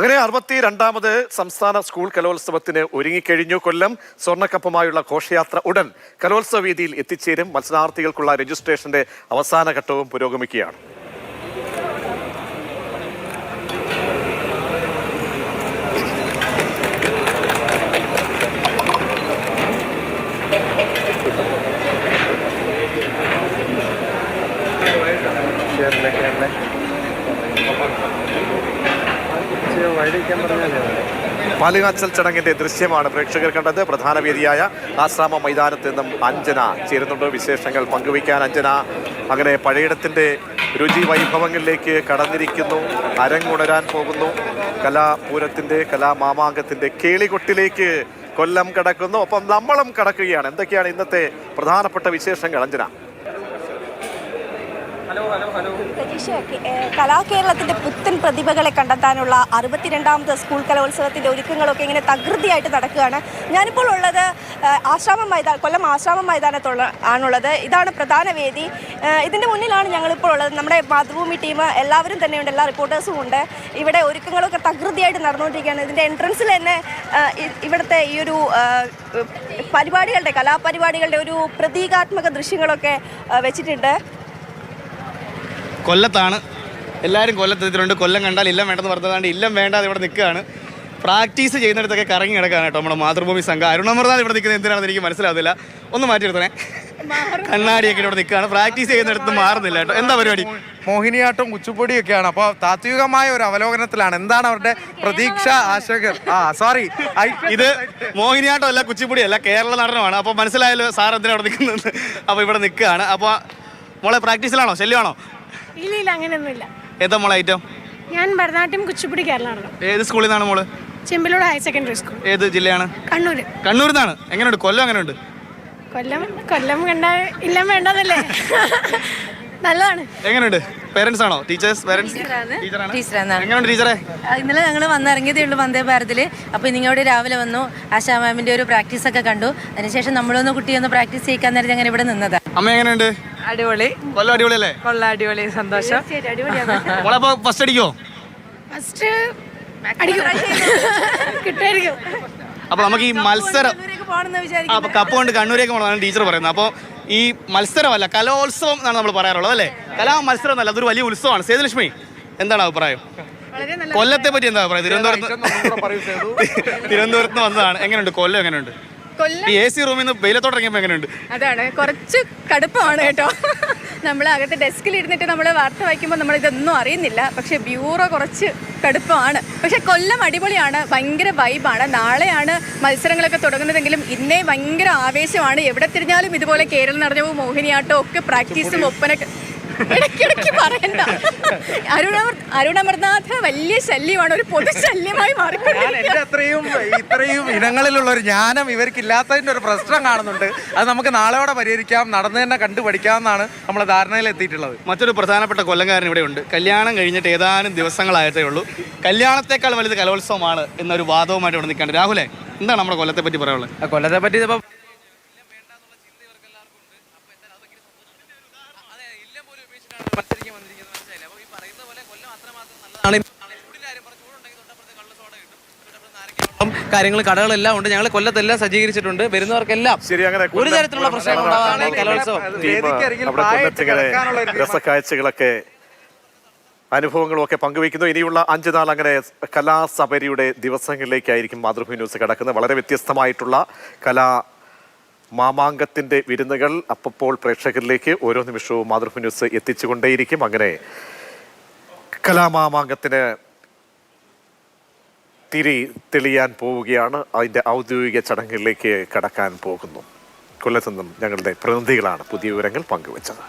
അങ്ങനെ അറുപത്തി രണ്ടാമത് സംസ്ഥാന സ്കൂൾ കലോത്സവത്തിന് ഒരുങ്ങിക്കഴിഞ്ഞു. കൊല്ലം സ്വർണക്കപ്പുമായുള്ള ഘോഷയാത്ര ഉടൻ കലോത്സവ വേദിയിൽ എത്തിച്ചേരും. മത്സരാർത്ഥികൾക്കുള്ള രജിസ്ട്രേഷന്റെ അവസാന ഘട്ടവും പുരോഗമിക്കുകയാണ്. പാലുകാച്ചൽ ചടങ്ങിന്റെ ദൃശ്യമാണ് പ്രേക്ഷകർ കണ്ടത്. പ്രധാന വേദിയായ ആശ്രാമ മൈതാനത്ത് നിന്നും അഞ്ജന ചേരുന്നുണ്ട്. വിശേഷങ്ങൾ പങ്കുവയ്ക്കാൻ അഞ്ജന അങ്ങനെ പഴയിടത്തിന്റെ രുചി വൈഭവങ്ങളിലേക്ക് കടന്നിരിക്കുന്നു. അരങ്ങുണരാൻ പോകുന്നു. കലാപൂരത്തിന്റെ കലാമാമാങ്കത്തിന്റെ കേളികൊട്ടിലേക്ക് കൊല്ലം കടക്കുന്നു. ഒപ്പം നമ്മളും കടക്കുകയാണ്. എന്തൊക്കെയാണ് ഇന്നത്തെ പ്രധാനപ്പെട്ട വിശേഷങ്ങൾ അഞ്ജന? ഏഹ് കലാകേരളത്തിന്റെ പുത്തൻ പ്രതിഭകളെ കണ്ടെത്താനുള്ള അറുപത്തിരണ്ടാമത് സ്കൂൾ കലോത്സവത്തിന്റെ ഒരുക്കങ്ങളൊക്കെ ഇങ്ങനെ തകൃതിയായിട്ട് നടക്കുകയാണ്. ഞാനിപ്പോൾ ഉള്ളത് ആശ്രാമം മൈതാന കൊല്ലം ആശ്രാമം മൈതാനത്തുള്ള ആണുള്ളത്. ഇതാണ് പ്രധാന വേദി. ഇതിന്റെ മുന്നിലാണ് ഞങ്ങളിപ്പോൾ ഉള്ളത്. നമ്മുടെ മാതൃഭൂമി ടീം എല്ലാവരും തന്നെയുണ്ട് എല്ലാ റിപ്പോർട്ടേഴ്സും ഉണ്ട്. ഇവിടെ ഒരുക്കങ്ങളൊക്കെ തകൃതിയായിട്ട് നടന്നുകൊണ്ടിരിക്കുകയാണ്. ഇതിന്റെ എൻട്രൻസിൽ തന്നെ ഇവിടുത്തെ ഈ ഒരു പരിപാടികളുടെ കലാപരിപാടികളുടെ ഒരു പ്രതീകാത്മക ദൃശ്യങ്ങളൊക്കെ വെച്ചിട്ടുണ്ട്. കൊല്ലത്താണ്. എല്ലാവരും കൊല്ലത്ത് എത്തിയിട്ടുണ്ട്. കൊല്ലം കണ്ടാൽ ഇല്ലം വേണ്ടെന്ന് പറഞ്ഞതാണ്ട് ഇല്ലം വേണ്ടാതെ ഇവിടെ നിൽക്കുകയാണ്. പ്രാക്ടീസ് ചെയ്യുന്നിടത്തൊക്കെ കറങ്ങി കിടക്കാണ് കേട്ടോ നമ്മുടെ മാതൃഭൂമി സംഘം. അരുണമൃതാൽ ഇവിടെ നിൽക്കുന്നത് എന്തിനാണെന്ന് എനിക്ക് മനസ്സിലാവുന്നില്ല. ഒന്ന് മാറ്റിയെടുത്തണേ കണ്ണാടിയൊക്കെ ഇവിടെ നിൽക്കുകയാണ്. പ്രാക്ടീസ് ചെയ്യുന്നിടത്ത് മാറുന്നില്ല കേട്ടോ. എന്താ പരിപാടി? മോഹിനിയാട്ടം കുച്ചുപൊടിയൊക്കെയാണ് അപ്പോൾ താത്വികമായ ഒരു അവലോകനത്തിലാണ്. എന്താണ് അവരുടെ പ്രതീക്ഷ ആശകൾ ആ സോറി ഇത് മോഹിനിയാട്ടം അല്ല കുച്ചിപ്പൊടി അല്ല കേരള നടനമാണ്. അപ്പോൾ മനസ്സിലായല്ലോ സാർ എന്തിനാണ് അവിടെ നിൽക്കുന്നത്. അപ്പോൾ ഇവിടെ നിൽക്കുകയാണ്. അപ്പോൾ മോളെ പ്രാക്ടീസിലാണോ? ശല്യമാണോ? ഇല്ല ഇല്ല അങ്ങനെയൊന്നുമില്ല. ഏതാ മോളെ ഐറ്റം ഞാൻ ഭരതനാട്യം കുച്ചിപ്പുടി കേരളമാണ് ഏത് സ്കൂളിൽ നിന്നാണ് മോൾ? ചെമ്പിലോട് ഹയർ സെക്കൻഡറി സ്കൂൾ ഏത് ജില്ലയാണ്? കണ്ണൂർ കണ്ണൂരിൽ നിന്നാണ്. എങ്ങനെയുണ്ട്? കൊല്ലം എങ്ങനെയുണ്ട്? കൊല്ലം കൊല്ലം കണ്ട ഇല്ല വേണ്ടതല്ലേ? നല്ലതാണ്. എങ്ങനെയുണ്ട്? പേരൻസ് ആണോ? ടീച്ചേഴ്സ് പേരൻസ് ടീച്ചറാണ്. ടീച്ചറാണ്. എങ്ങനെയുണ്ട് ടീച്ചറെ? ഇന്നലെ ഞങ്ങൾ വന്നിറങ്ങിയതേ ഉള്ളൂ വന്ദേ ഭാരതിൽ അപ്പോൾ നിങ്ങളുടെ രാവിലെ വന്നു. ആശാ മാമിന്റെ ഒരു പ്രാക്ടീസ് ഒക്കെ കണ്ടു. അതിനുശേഷം നമ്മളൊന്ന് കുട്ടിയൊന്ന് പ്രാക്ടീസ് ചെയ്യിക്കാൻ നേരത്തെ ഞങ്ങൾ ഇവിടെ നിന്നതാണ് അമ്മ എങ്ങനെയുണ്ട്? അടിപൊളി. കൊല്ലം അടിപൊളിയല്ലേ? കൊള്ള അടിപൊളി സന്തോഷം. മോളെ അപ്പോൾ ഫസ്റ്റ് അടിക്കോ? ഫസ്റ്റ് അടിക്കും. കിട്ടുമായിരിക്കും. അപ്പോൾ നമുക്ക് ഈ മത്സരം അപ്പൊ കപ്പ് കൊണ്ട് കണ്ണൂരേക്ക് പോകണമെന്നാണ് ടീച്ചർ പറയുന്നത്. അപ്പോൾ ഈ മത്സരമല്ല കലോത്സവം എന്നാണ് നമ്മൾ പറയാറുള്ളത് അല്ലേ? കലാ മത്സരം എന്നല്ല അതൊരു വലിയ ഉത്സവമാണ്. സേതുലക്ഷ്മി എന്താണ് അഭിപ്രായം? കൊല്ലത്തെ പറ്റി എന്താ അഭിപ്രായം? തിരുവനന്തപുരത്ത് തിരുവനന്തപുരത്ത് വന്നതാണ്. എങ്ങനെയുണ്ട്? കൊല്ലം എങ്ങനെയുണ്ട്? ഈ എ സി റൂമിൽ നിന്ന് വെയിലത്തോട്ട് ഇറങ്ങിയപ്പോൾ എങ്ങനെയുണ്ട്? അതാണ്. കുറച്ച് കടുപ്പമാണ് കേട്ടോ. നമ്മൾ അകത്ത് ഡെസ്കിൽ ഇരുന്നിട്ട് നമ്മൾ വാർത്ത വായിക്കുമ്പോൾ നമ്മൾ ഇതൊന്നും അറിയുന്നില്ല. പക്ഷെ ബ്യൂറോ കുറച്ച് കടുപ്പമാണ്. പക്ഷെ കൊല്ലം അടിപൊളിയാണ്. ഭയങ്കര വൈബാണ് നാളെയാണ് മത്സരങ്ങളൊക്കെ തുടങ്ങുന്നതെങ്കിലും ഇന്നേ ഭയങ്കര ആവേശമാണ്. എവിടെ തിരിഞ്ഞാലും ഇതുപോലെ കേരളം നിറഞ്ഞവും മോഹിനിയാട്ടവും ഒക്കെ പ്രാക്ടീസും ഒപ്പനൊക്കെ ഇടയ്ക്കിടയ്ക്ക് പറയണ്ട. അരുണമർ അരുണമർനാഥ് വലിയ ശല്യമാണ്. ഒരു പൊതു ശല്യമായി അത്രയും ഇത്രയും ഇനങ്ങളിലുള്ള ഒരു ജ്ഞാനം ഇവർക്കില്ലാത്തതിന്റെ ഒരു പ്രശ്നം കാണുന്നുണ്ട്. അത് നമുക്ക് നാളെയോടെ പരിഹരിക്കാം. നടന്നു തന്നെ കണ്ടു പഠിക്കാമെന്നാണ് നമ്മൾ ധാരണയിൽ എത്തിയിട്ടുള്ളത്. മറ്റൊരു പ്രധാനപ്പെട്ട കൊല്ലംകാരൻ ഇവിടെ ഉണ്ട്. കല്യാണം കഴിഞ്ഞിട്ട് ഏതാനും ദിവസങ്ങളായിട്ടേ ഉള്ളൂ. കല്യാണത്തെക്കാൾ വലുത് കലോത്സവമാണ് എന്നൊരു വാദവുമായിട്ട് ഇവിടെ നിൽക്കാണ്ട് രാഹുലെ എന്താണ് നമ്മുടെ കൊല്ലത്തെ പറ്റി പറയാനുള്ളത് കൊല്ലത്തെ പറ്റി കാര്യങ്ങൾ കടകളെല്ലാം ഉണ്ട്. ഞങ്ങൾ കൊല്ലത്തെല്ലാം സജ്ജീകരിച്ചിട്ടുണ്ട്. വരുന്നവർക്കെല്ലാം ശരി അങ്ങനെ ഒരു തരത്തിലുള്ള പ്രശ്നങ്ങൾ കലോത്സവം. രസക്കാഴ്ചകളൊക്കെ അനുഭവങ്ങളും ഒക്കെ പങ്കുവയ്ക്കുന്നു. ഇനിയുള്ള അഞ്ച് നാൾ അങ്ങനെ കലാസബരിയുടെ ദിവസങ്ങളിലേക്കായിരിക്കും മാതൃഭൂമി ന്യൂസ് കിടക്കുന്നത്. വളരെ വ്യത്യസ്തമായിട്ടുള്ള കലാ മാമാങ്കത്തിന്റെ വിരുന്നുകൾ അപ്പോൾ പ്രേക്ഷകരിലേക്ക് ഓരോ നിമിഷവും മാതൃഭൂമി ന്യൂസ് എത്തിച്ചുകൊണ്ടേയിരിക്കും. അങ്ങനെ കലാമാമാങ്കത്തിന് തിരി തെളിയാൻ പോവുകയാണ്. അതിന്റെ ഔദ്യോഗിക ചടങ്ങുകളിലേക്ക് കടക്കാൻ പോകുന്നു. കൊല്ലത്തുനിന്നും ഞങ്ങളുടെ പ്രതിനിധികളാണ് പുതിയ വിവരങ്ങൾ പങ്കുവച്ചത്.